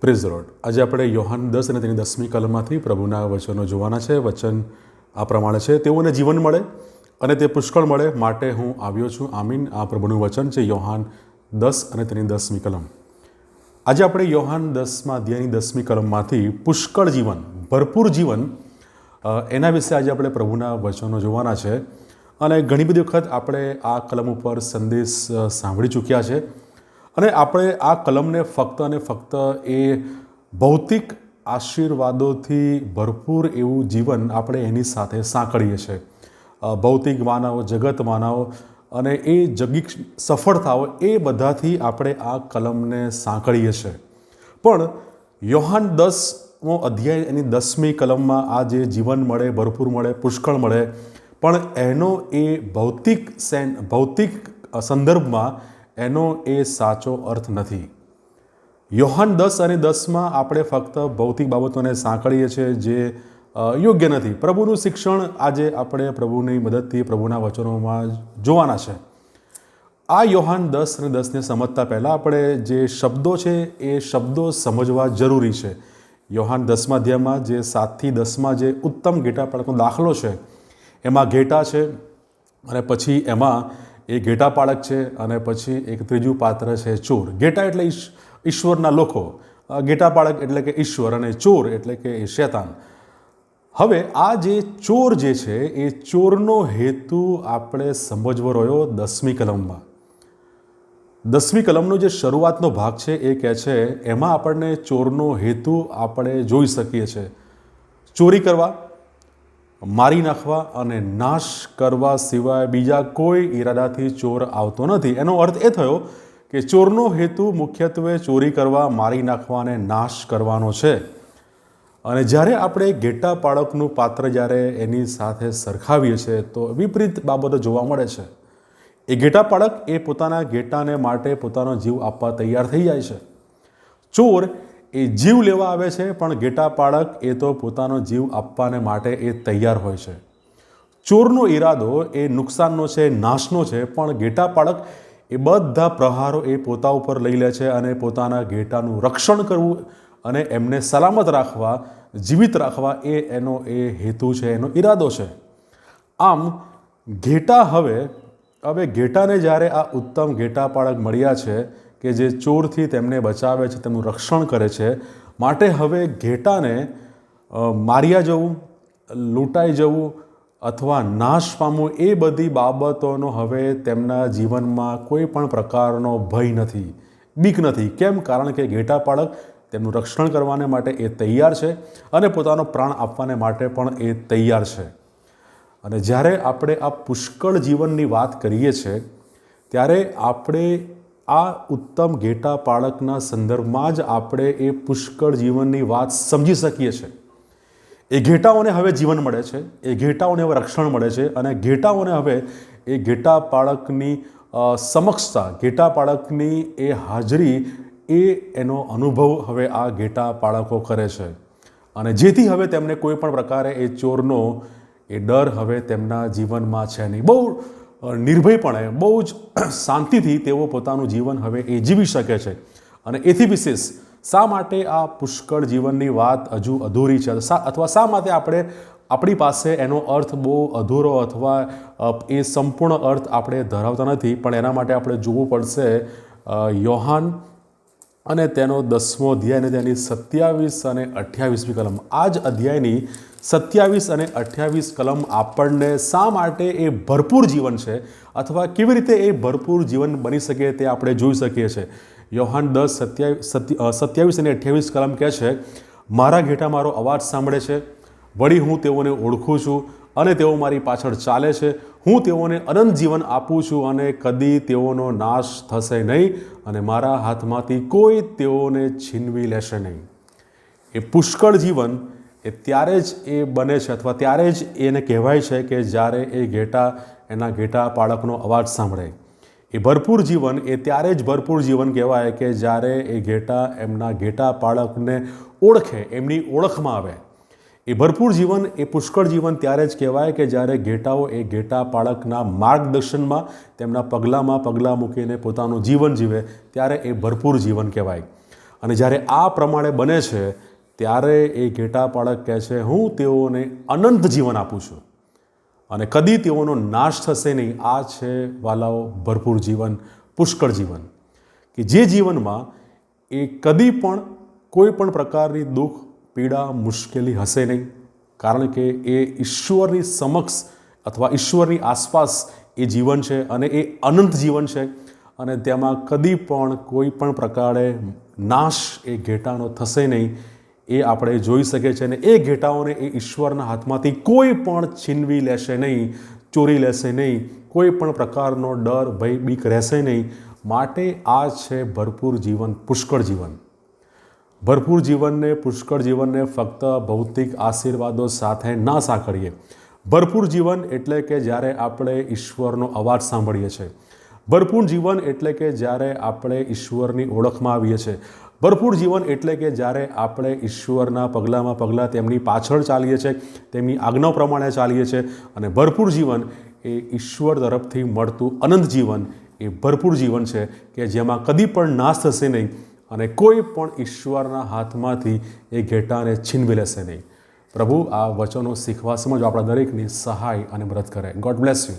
Praise road આજે આપણે યોહાન દસ અને તેની દસમી કલમમાંથી પ્રભુના વચનો જોવાના છે. વચન આ પ્રમાણે છે. તેઓને જીવન મળે અને તે પુષ્કળ મળે માટે હું આવ્યો છું. આમીન. આ પ્રભુનું વચન છે યોહાન દસ અને તેની દસમી કલમ. આજે આપણે યોહાન દસમાં અધ્યાયની દસમી કલમમાંથી પુષ્કળ જીવન, ભરપૂર જીવન એના વિશે આજે આપણે પ્રભુના વચનો જોવાના છે. અને ઘણી બધી વખત આપણે આ કલમ ઉપર સંદેશ સાંભળી ચૂક્યા છે. અને આપણે આ કલમને ફક્ત અને ફક્ત એ ભૌતિક આશીર્વાદોથી ભરપૂર એવું જીવન આપણે એની સાથે સાંકળીએ છીએ. ભૌતિક માનવ જગત માનવ અને એ જગિક સફળતાઓ એ બધાથી આપણે આ કલમને સાંકળીએ છીએ. પણ યોહાન દસમો અધ્યાય એની દસમી કલમમાં આ જે જીવન મળે, ભરપૂર મળે, પુષ્કળ મળે, પણ એનો એ ભૌતિક સેન, ભૌતિક સંદર્ભમાં એનો એ સાચો અર્થ નથી. યોહાન દસ અને દસમાં આપણે ફક્ત ભૌતિક બાબતોને સાંકળીએ છીએ જે યોગ્ય નથી. પ્રભુનું શિક્ષણ આજે આપણે પ્રભુની મદદથી પ્રભુના વચનોમાં જોવાના છે. આ યોહાન દસ અને દસને સમજતા પહેલાં આપણે જે શબ્દો છે એ શબ્દો સમજવા જરૂરી છે. યોહાન દસમા અધ્યાયમાં જે સાતથી દસમાં જે ઉત્તમ ઘેટા પડકનો દાખલો છે, એમાં ઘેટા છે અને પછી એમાં એ ઘેટા પાળક છે અને પછી એક ત્રીજું પાત્ર છે ચોર. ઘેટા એટલે ઈશ્વરના લોકો. ઘેટા પાળક એટલે કે ઈશ્વર અને ચોર એટલે કે એ શેતાન. હવે આ જે ચોર જે છે, એ ચોરનો હેતુ આપણે સમજવો રહ્યો દસમી કલમમાં. દસમી કલમનો જે શરૂઆતનો ભાગ છે, એ કહે છે, એમાં આપણને ચોરનો હેતુ આપણે જોઈ શકીએ છીએ ચોરી કરવા મારી નાખવા અને નાશ કરવા સિવાય બીજા કોઈ ઈરાદાથી ચોર આવતો નથી. એનો અર્થ એ થયો કે ચોરનો હેતુ મુખ્યત્વે ચોરી કરવા, મારી નાખવા અને નાશ કરવાનો છે. અને જ્યારે આપણે ઘેટા પાળકનું પાત્ર જ્યારે એની સાથે સરખાવીએ છીએ, તો વિપરીત બાબતો જોવા મળે છે. એ ઘેટા પાળક એ પોતાના ઘેટાને માટે પોતાનો જીવ આપવા તૈયાર થઈ જાય છે. ચોર એ જીવ લેવા આવે છે, પણ ઘેટા પાળક એ તો પોતાનો જીવ આપવાને માટે એ તૈયાર હોય છે. ચોરનો ઈરાદો એ નુકસાનનો છે, નાશનો છે, પણ ઘેટા પાળક એ બધા પ્રહારો એ પોતા ઉપર લઈ લે છે અને પોતાના ઘેટાનું રક્ષણ કરવું અને એમને સલામત રાખવા, જીવિત રાખવા એ એનો એ હેતુ છે, એનો ઈરાદો છે. આમ ઘેટા હવે હવે ઘેટાને જ્યારે આ ઉત્તમ ઘેટા પાળક મળ્યા છે કે જે ચોરથી તેમને બચાવે છે, તેમનું રક્ષણ કરે છે, માટે હવે ઘેટાને માર્યા જવું, લૂંટાઈ જવું અથવા નાશ પામવું એ બધી બાબતોનો હવે તેમના જીવનમાં કોઈ પણ પ્રકારનો ભય નથી, બીક નથી. કેમ? કારણ કે ઘેટા પાળક તેમનું રક્ષણ કરવાને માટે એ તૈયાર છે અને પોતાનો પ્રાણ આપવાને માટે પણ એ તૈયાર છે. અને જ્યારે આપણે આ પુષ્કળ જીવનની વાત કરીએ છીએ, ત્યારે આપણે આ ઉત્તમ ઘેટા પાળકના સંદર્ભમાં જ આપણે એ પુષ્કળ જીવનની વાત સમજી શકીએ છીએ. એ ઘેટાઓને હવે જીવન મળે છે, એ ઘેટાઓને હવે રક્ષણ મળે છે અને ઘેટાઓને હવે એ ઘેટા પાળકની સમક્ષતા, ઘેટા પાળકની એ હાજરી એ એનો અનુભવ હવે આ ઘેટા પાળકો કરે છે. અને જેથી હવે તેમને કોઈ પણ પ્રકારે એ ચોરનો એ ડર હવે તેમના જીવનમાં છે નહીં. બહુ નિર્ભયપણે બહુ જ શાંતિથી તેઓ પોતાનું જીવન હવે એ જીવી શકે છે. અને એથી વિશેષ, શા માટે આ પુષ્કળ જીવનની વાત હજુ અધૂરી છે? અથવા શા માટે આપણે આપણી પાસે એનો અર્થ બહુ અધૂરો અથવા એ સંપૂર્ણ અર્થ આપણે ધરાવતા નથી, પણ એના માટે આપણે જોવું પડશે યોહાન અને તેનો દસમો અધ્યાય અને તેની સત્યાવીસ અને અઠ્યાવીસમી કલમ. આ જ અધ્યાયની સત્યાવીસ અને અઠ્યાવીસ કલમ આપણને શા માટે એ ભરપૂર જીવન છે? અથવા કેવી રીતે એ ભરપૂર જીવન બની શકે તે આપણે જોઈ શકીએ છીએ. યોહાન દસ સત્યાવીસ સત્યાવીસ અને અઠ્યાવીસ કલમ કહે છે, મારા ઘેટા મારો અવાજ સાંભળે છે. વળી હું તેઓને ઓળખું છું. અને તેઓ મારી પાછળ ચાલે છે. હું તેઓને અનંત જીવન આપું છું અને કદી તેઓનો નાશ થશે નહીં અને મારા હાથમાંથી કોઈ તેઓને છીનવી લેશે નહીં. એ પુષ્કળ જીવન એ ત્યારે જ એ બને છે અથવા ત્યારે જ એને કહેવાય છે કે જ્યારે એ ઘેટા એના ઘેટા પાળકનો અવાજ સાંભળે. એ ભરપૂર જીવન એ ત્યારે જ ભરપૂર જીવન કહેવાય કે જ્યારે એ ઘેટા એમના ઘેટા પાળકને ઓળખે, એમની ઓળખમાં આવે. એ ભરપૂર જીવન, એ પુષ્કળ જીવન ત્યારે જ કહેવાય કે જ્યારે ઘેટાઓ એ ઘેટા પાળકના માર્ગદર્શનમાં તેમના પગલામાં પગલાં મૂકીને પોતાનું જીવન જીવે, ત્યારે એ ભરપૂર જીવન કહેવાય. અને જ્યારે આ પ્રમાણે બને છે, ત્યારે એ ઘેટા પાળક કહે છે, હું તેઓને અનંત જીવન આપું છું. અને કદી તેઓનો નાશ થશે નહીં. આ છે વાલાઓ, ભરપૂર જીવન, પુષ્કળ જીવન. કે જે જીવનમાં એ કદી પણ કોઈ પણ પ્રકારની દુઃખ પીડા મુશ્કેલી હશે નહીં. કારણ કે એ ઈશ્વરની સમક્ષ અથવા ઈશ્વરની આસપાસ એ જીવન છે અને એ અનંત જીવન છે અને તેમાં કદી પણ કોઈ પણ પ્રકારે નાશ એ ઘેટાનો થશે નહીં. એ આપણે જોઈ શકીએ છીએ અને એ ઘેટાઓને એ ઈશ્વરના હાથમાંથી કોઈ પણ છીનવી લેશે નહીં, ચોરી લેશે નહીં, કોઈ પણ પ્રકારનો ડર, ભય, બીક રહેશે નહીં. માટે આ છે ભરપૂર જીવન, પુષ્કળ જીવન. ભરપૂર જીવનને, પુષ્કળ જીવનને ફક્ત ભૌતિક આશીર્વાદો સાથે ના સાંકળીએ. ભરપૂર જીવન એટલે કે જ્યારે આપણે ઈશ્વરનો અવાજ સાંભળીએ છીએ. ભરપૂર જીવન એટલે કે જ્યારે આપણે ઈશ્વરની ઓળખમાં આવીએ છીએ. ભરપૂર જીવન એટલે કે જ્યારે આપણે ઈશ્વરના પગલાંમાં પગલાં તેમની પાછળ ચાલીએ છીએ, તેમની આજ્ઞા પ્રમાણે ચાલીએ છીએ અને ભરપૂર જીવન એ ઈશ્વર તરફથી મળતું અનંત જીવન એ ભરપૂર જીવન છે કે જેમાં કદી પણ નાશ થશે નહીં. અને કોઈ પણ ઈશ્વરના હાથમાંથી એ ઘેટાને છીનવી લેશે નહીં. પ્રભુ, આ વચનો શીખવા સમજો. આપણા દરેકની સહાય અને મદદ કરે. God bless you